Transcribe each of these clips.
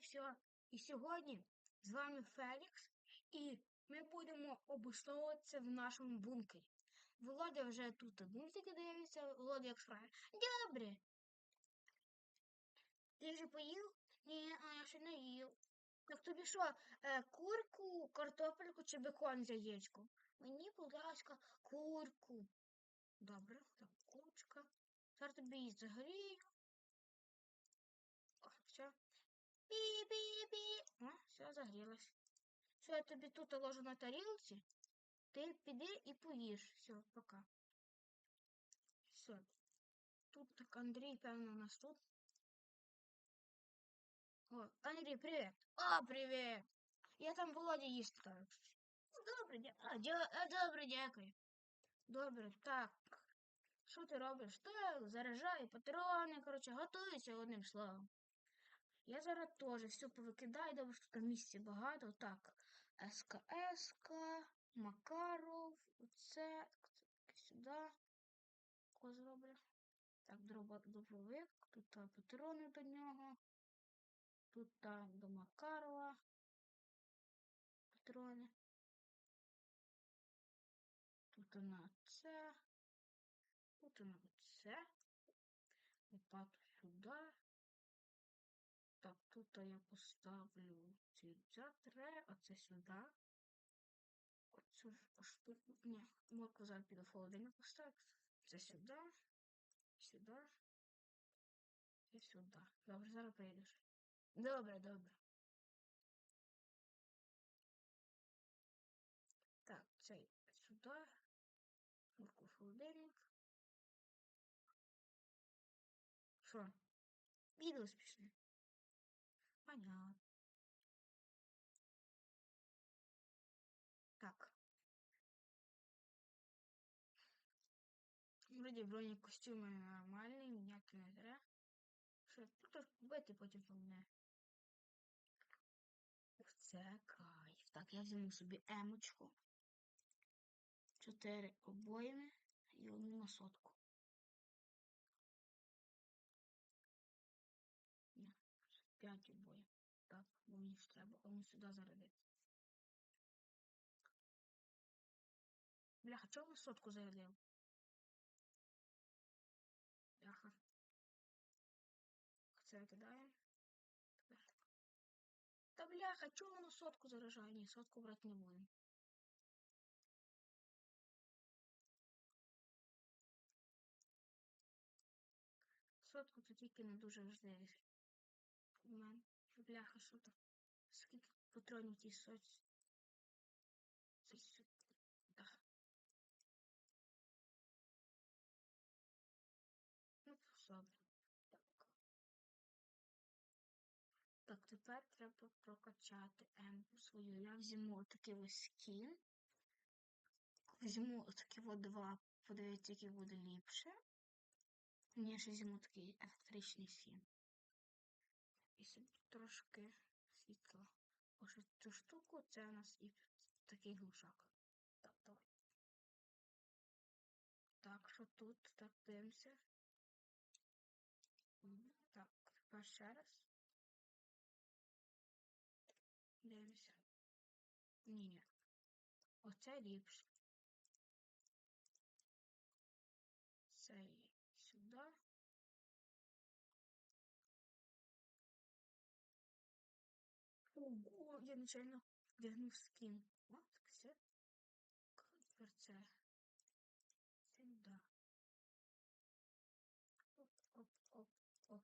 все. І сьогодні з вами Фелікс, і ми будемо обосновуватися в нашому бункері. Володя вже тут мультики дивиться, Володя як справи. Добре. Ти вже поїв? Ні, а я ще не їв. Так тобі що, е, курку, картопельку чи бекон з яєчком? Мені, будь ласка, курку. Добре, так, курочка. Зараз тобі її загрію. О, все. Пі-пі-пі. О, все, загрілась. Все, я тобі тут ложу на тарілці. Ти піди і поїш. Все, пока. Все. Тут так Андрій, певно, у нас тут. О, Андрій, привіт. О, привіт. Я там Володя їсти ставлю. Добре, дя... а, дя... а, добре, дякую. Добре, так. Що ти робиш? Так, заряджаю патрони, коротше, готуюся одним словом. Я зараз теж все повикидаю, добре, що там місця багато. Так, СКС, Макаров, оце, сюди. Ко зроблю. Так, дробовик, тут патрони до нього. Тут до Макарова. Патрони. Тут на це. Тут на це. Лопату сюди. Тут я поставлю ця тре, а це сюди. Оцю штуку. Ні, морку зараз піду в холодильник поставити. Це сюди, сюди і сюди. Добре, зараз прийдеш. Добре, добре. Так, цей сюди. Морку в холодильник. Що? Відео спішне. Понятно. Так. Вроде броник костюмы нормальные, менять не зря. Що, тут купити потім по мене. Це кайф. Так, я візьму собі емочку. Чотири обоїми і одну на сотку. П'ять обоїв. Бо мені ж треба одну сюди зарядити. Бляха, чого сотку зарядив? Бляха. Це кидаємо. Та бляха, чого воно сотку заражає? Ні, сотку брати не будемо. Сотку це тільки не дуже важливі. У. Бляха, що там? Скільки патронів ті соць? Це сюди. Так. Ну, добре. Так, тепер треба прокачати емку свою. Я візьму такий ось скін. Візьму такі от два, подивіться, який буде ліпше. Мені ще візьму такий електричний скін. І собі трошки світла. Ось цю штуку це у нас і такий глушак. Так. Так, що тут? Так, дивимося. Так, тепер ще раз. Дивимося. Ні. Оце ліпше. Цей сюди. Я нечайно вдягнув скін. Так все. Тепер це. Сюди. Оп, оп, оп, оп.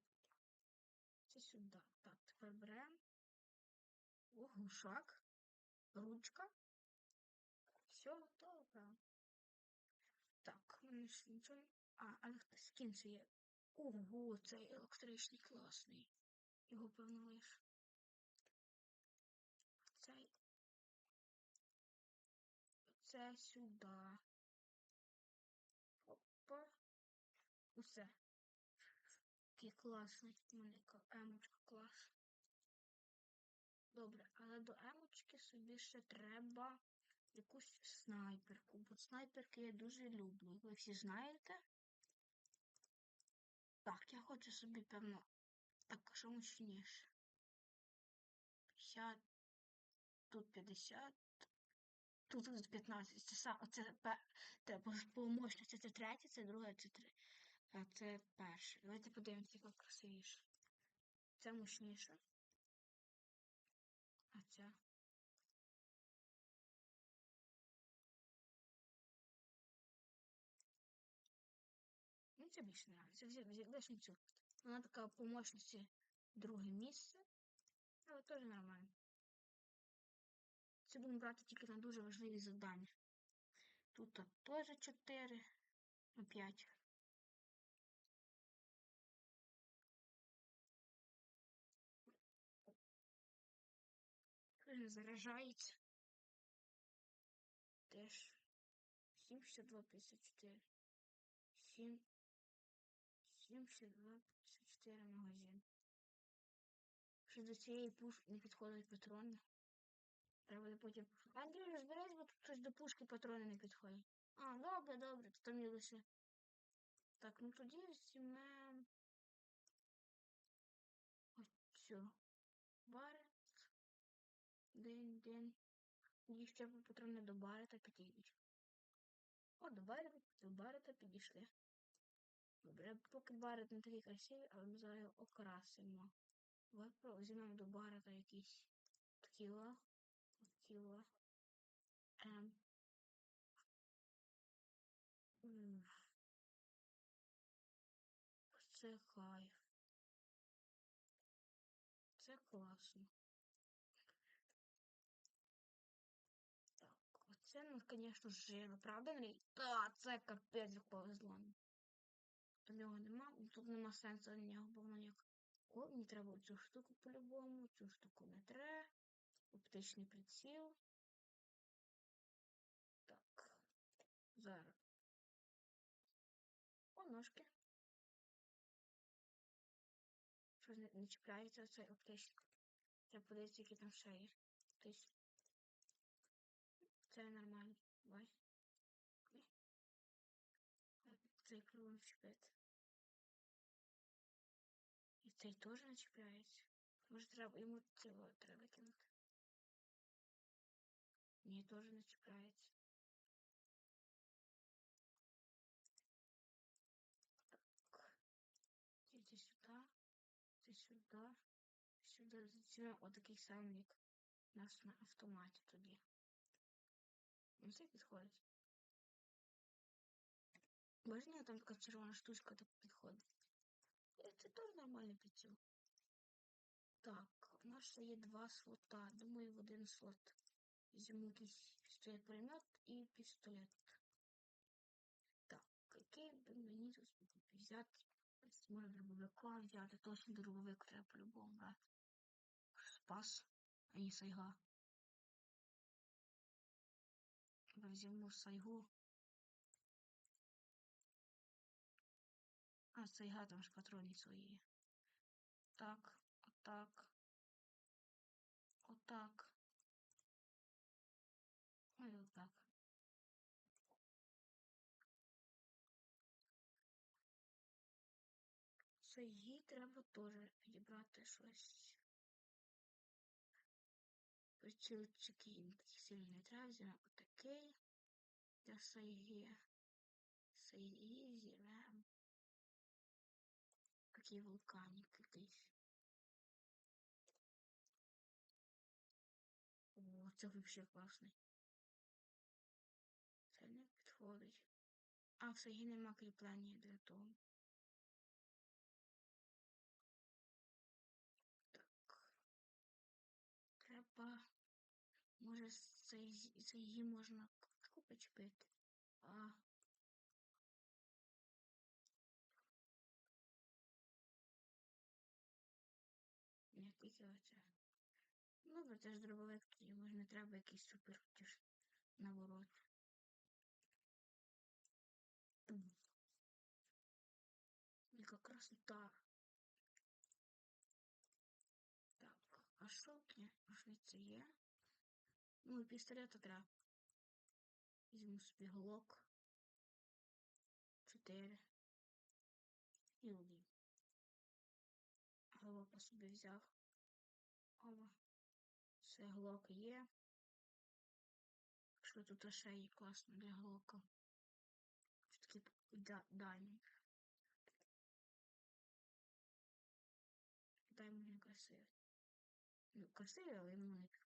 Це сюди. Так, тепер беремо. О, глушак. Ручка. Все готово. Так, мені ж нічого. А, але скін це є. Ого, цей електричний класний. Його певно лиш. Це сюди. Опа. Усе. Який класний. Мене емочка клас. Добре, але до емочки собі ще треба якусь снайперку. Бо снайперки я дуже люблю. Ви всі знаєте? Так, я хочу собі, певно, так що мощніше. 50. Тут 50. Тут, тут 15. Це сам, це те, по, це третє, це друге, це три. А це перше. Давайте подивимося, яка красивіше. Це мощніше. А ця. Ну, це більше нравиться. Лише цю. Вона така по мощності друге місце. Але теж нормально. Це будемо брати тільки на дуже важливі завдання. Тут теж 4 на 5. Він заряджається. Теж 762 54. 7 72 54 магазин. Що до цієї пушки не підходять патрони. Треба буде потім. Андрій, розберись, бо тут щось до пушки патрони не підходять. А, добре, добре, то там є лише. Так, ну тоді візьмемо. Оцю. Барет. День, день. І ще патрони до барета підійдуть. О, до барета, до барета підійшли. Добре, поки барет не такий красивий, але ми зараз його окрасимо. Візьмемо до барета якісь такі о. Такі о. Ем. Це кайф. Це класно. Так, оце, ну, звісно, жиро, правда, Андрій? Та, це капець повезло. До нього нема, тут нема сенсу на нього, бо воно як. О, мені треба цю штуку по-любому, цю штуку не треба. Оптичний приціл. Так. Зараз. О, ножки. Щось не, не чіпляється цей оптичний. Треба подивитися, які там ще є. Тобто, це нормально. Давай. Цей кругом чіпити. І цей теж не чіпляється. Може треба йому цього треба кинути. Ні, теж не чіпляється. Так. Іди сюди. Ти сюди. Сюди зацінимо отакий самий, як у нас на автоматі тоді. Ну це підходить. Бачите, там така червона штучка так підходить. Це теж нормальний приціл. Так, у нас ще два слота. Думаю, в один слот візьму якийсь пістолет пулемет і пістолет. Так, який би мені тут взяти? Може дробовика взяти, точно дробовик треба по-любому брати. Спас, а не сайга. Візьму сайгу. А, сайга там ж патрони свої. Так, отак. Отак. Сайгі треба теж підібрати щось. Прицілчики сильний не треба, візьмемо отакий. Для сайги. Сайгі зірвемо. Такий вулканік якийсь. О, це взагалі класний. Це не підходить. А в Сайгі нема кріплення для того. Треба. Може цей її можна почепити. А. Не тільки оце. Бо це ж дробовик, тоді може не треба якийсь супер тяж наворот. Яка красота. Шовкня, рушниця є. Ну і пістолета треба. Візьму собі глок. Чотири. І один. Глока собі взяв. Ова. Все, глок є. Що тут ще є класно для глока? Що таке да, дальній. Даймонд красивий. Ну, красивий, але йому не підходить.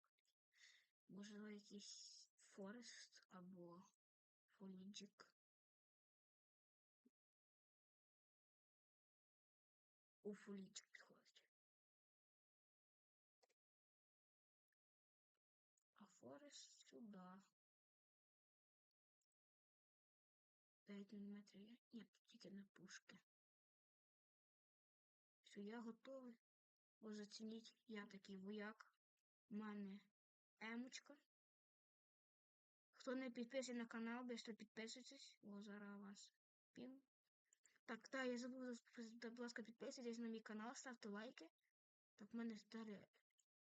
Можливо, якийсь Форест або Фоліджик. У Фоліджик підходить. А Форест сюди. 9 мм? Ні, тільки на пушки. Все, я готовий. Бо зацініть, я такий вояк. У мене емочка. Хто не підписаний на канал, быстро підписуйтесь. О, зараз вас пів. Так, так, я забув, будь ласка, підписуйтесь на мій канал, ставте лайки. Так, в мене далі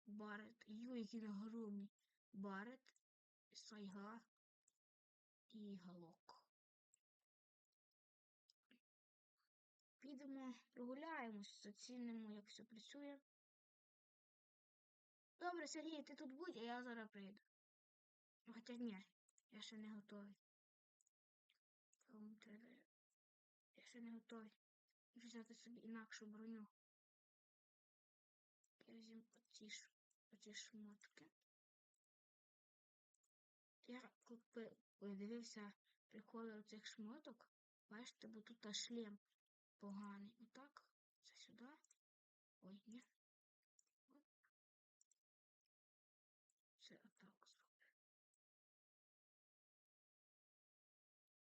Барет. Ю, які нагромні. Барет, Сайга і Галок. Підемо, прогуляємось, зацінимо, як все працює. Добре, Сергій, ти тут будь, а я зараз прийду. Хоча ні, я ще не готовий. Я ще не готовий. Взяти собі інакшу броню. Я візьму оці, оці шмотки. Я коли дивився приколи оцих шмоток, бачите, бо тут шлем поганий. Отак. Це сюди. Ой, ні. Це отак зроблю.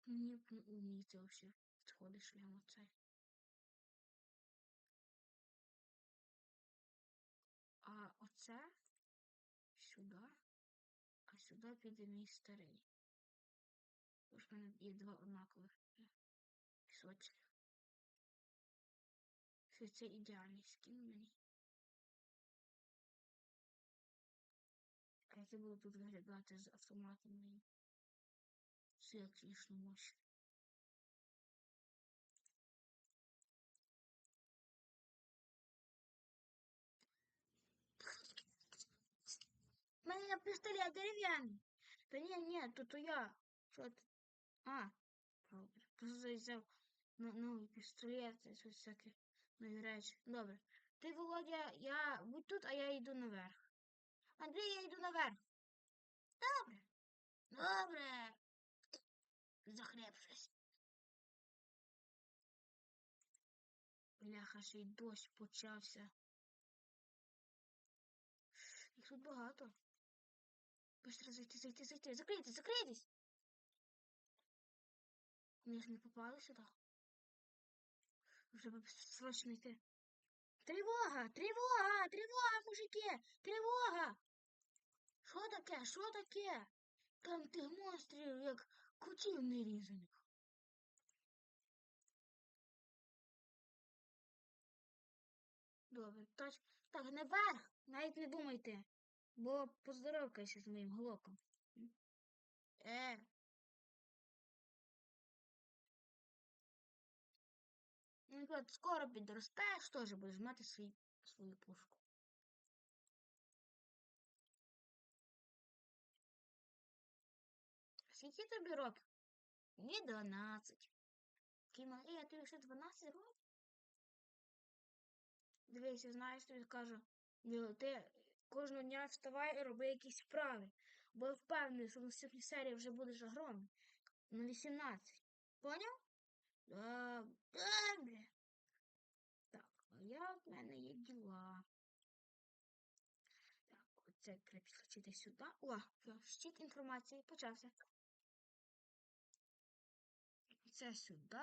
Мені мені це взагалі підходить шлем оцей. А оце сюди, а сюди піде мій старий. Тож в мене є два однакових пісочки. Все це ідеальний скін мені. Як я буду тут виглядати з автоматом мені. Це як смішно мощно. У мене пістолет дерев'яний. Та ні, ні, тут я. Що ти? А. Просто взяв новий пістолет, щось всяке нові речі. Добре. Ти, Володя, я будь тут, а я йду наверх. Андрій, я йду наверх. Добре. Добре. Захрепшись. Бляха, ще й дощ почався. Їх тут багато. Быстро зайти, зайти, зайти. Закрийтесь, закрийтесь. Мені ж не попали сюди. Треба срочно йти. Тривога! Тривога! Тривога, мужики! Тривога! Що таке? Що таке? Там тих монстрів, як кутів нерізаних. Добре, так, так, наверх, навіть не думайте, бо поздоровкайся з моїм глоком. Е. Ну, скоро підростаєш, теж будеш мати свій, свою пушку. Скільки тобі? Мені 12. Такий малий, а тобі ще 12 років? Дивися, знаєш, тобі кажу, ти кожного дня вставай і роби якісь справи. Бо я впевнений, що в наступній серії вже будеш огромний. На 18. Поняв? Добре. Так, а я в мене є діла. Так, оце підключити сюди. О, щит інформації почався. Це сюди.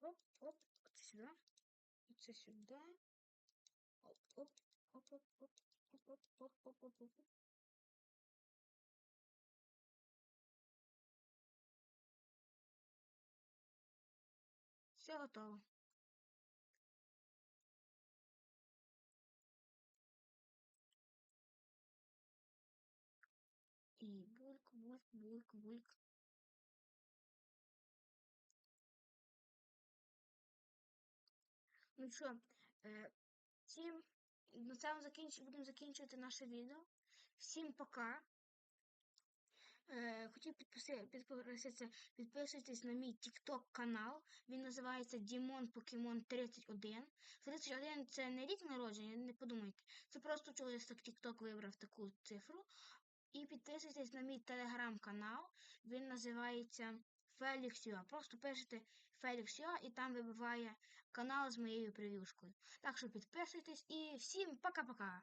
Оп, оп, це сюди. Це сюди. Оп, оп, оп, оп, оп, оп, оп, оп, оп, оп, оп. Все готово. І бульк, бульк, бульк, бульк. Ну що, е, всім на цьому закінч... будемо закінчувати наше відео. Всім пока. Е, хотів підписи... підписатися, підписуйтесь на мій TikTok канал. Він називається Дімон Покемон 31. 31 це не рік народження, не подумайте. Це просто чогось так TikTok вибрав таку цифру. І підписуйтесь на мій телеграм-канал. Він називається Felix.ua. Просто пишете Felix.ua і там вибиває канал з моєю прев'юшкою. Так що підписуйтесь і всім пока-пока!